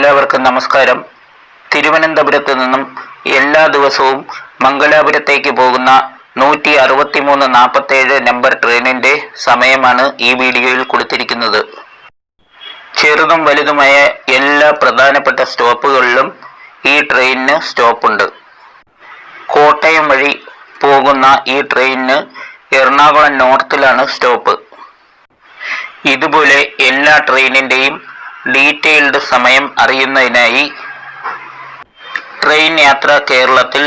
എല്ലാവർക്കും നമസ്കാരം. തിരുവനന്തപുരത്ത് നിന്നും എല്ലാ ദിവസവും മംഗലാപുരത്തേക്ക് പോകുന്ന നൂറ്റി അറുപത്തിമൂന്ന് നാൽപ്പത്തേഴ് നമ്പർ ട്രെയിനിന്റെ സമയമാണ് ഈ വീഡിയോയിൽ കൊടുത്തിരിക്കുന്നത്. ചെറുതും വലുതുമായ എല്ലാ പ്രധാനപ്പെട്ട സ്റ്റോപ്പുകളിലും ഈ ട്രെയിനിന് സ്റ്റോപ്പുണ്ട്. കോട്ടയം വഴി പോകുന്ന ഈ ട്രെയിനിന് എറണാകുളം നോർത്തിലാണ് സ്റ്റോപ്പ്. ഇതുപോലെ എല്ലാ ട്രെയിനിന്റെയും ഡീറ്റെയിൽഡ് സമയം അറിയുന്നതിനായി ട്രെയിൻ യാത്ര കേരളത്തിൽ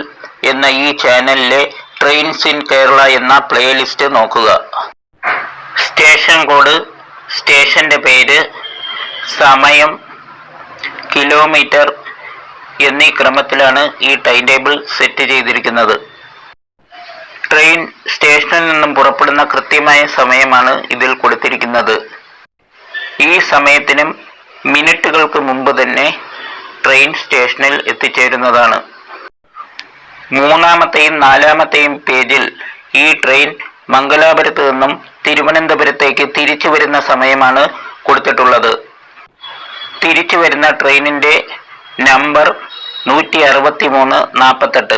എന്ന ഈ ചാനലിലെ ട്രെയിൻസ് ഇൻ കേരള എന്ന പ്ലേലിസ്റ്റ് നോക്കുക. സ്റ്റേഷൻ കോഡ് സ്റ്റേഷന്റെ പേര് സമയം കിലോമീറ്റർ എന്നീ ക്രമത്തിലാണ് ഈ ടൈം ടേബിൾ സെറ്റ് ചെയ്തിരിക്കുന്നത്. ട്രെയിൻ സ്റ്റേഷനിൽ നിന്നും പുറപ്പെടുന്ന കൃത്യമായ സമയമാണ് ഇതിൽ കൊടുത്തിരിക്കുന്നത്. ഈ സമയത്തിനും മിനിറ്റുകൾക്ക് മുമ്പ് തന്നെ ട്രെയിൻ സ്റ്റേഷനിൽ എത്തിച്ചേരുന്നതാണ്. മൂന്നാമത്തെയും നാലാമത്തെയും പേജിൽ ഈ ട്രെയിൻ മംഗലാപുരത്ത് നിന്നും തിരുവനന്തപുരത്തേക്ക് തിരിച്ചു വരുന്ന സമയമാണ് കൊടുത്തിട്ടുള്ളത്. തിരിച്ചു വരുന്ന ട്രെയിനിന്റെ നമ്പർ നൂറ്റി അറുപത്തി മൂന്ന് നാൽപ്പത്തെട്ട്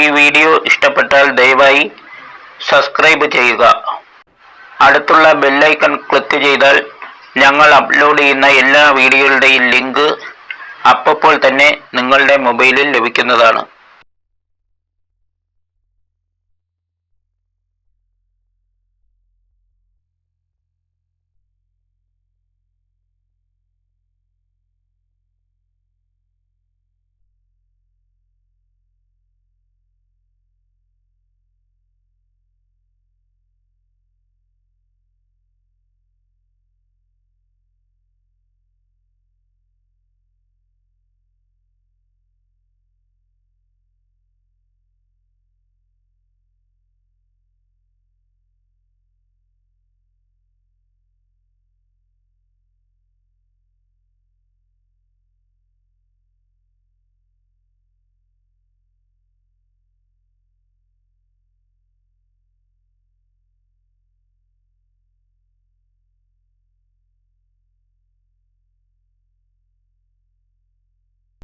ഈ വീഡിയോ ഇഷ്ടപ്പെട്ടാൽ ദയവായി സബ്സ്ക്രൈബ് ചെയ്യുക. അടുത്തുള്ള ബെല്ലൈക്കൺ ക്ലിക്ക് ചെയ്താൽ ഞങ്ങൾ അപ്ലോഡ് ചെയ്യുന്ന എല്ലാ വീഡിയോകളുടെയും ലിങ്ക് അപ്പോൾ തന്നെ നിങ്ങളുടെ മൊബൈലിൽ ലഭിക്കുന്നതാണ്.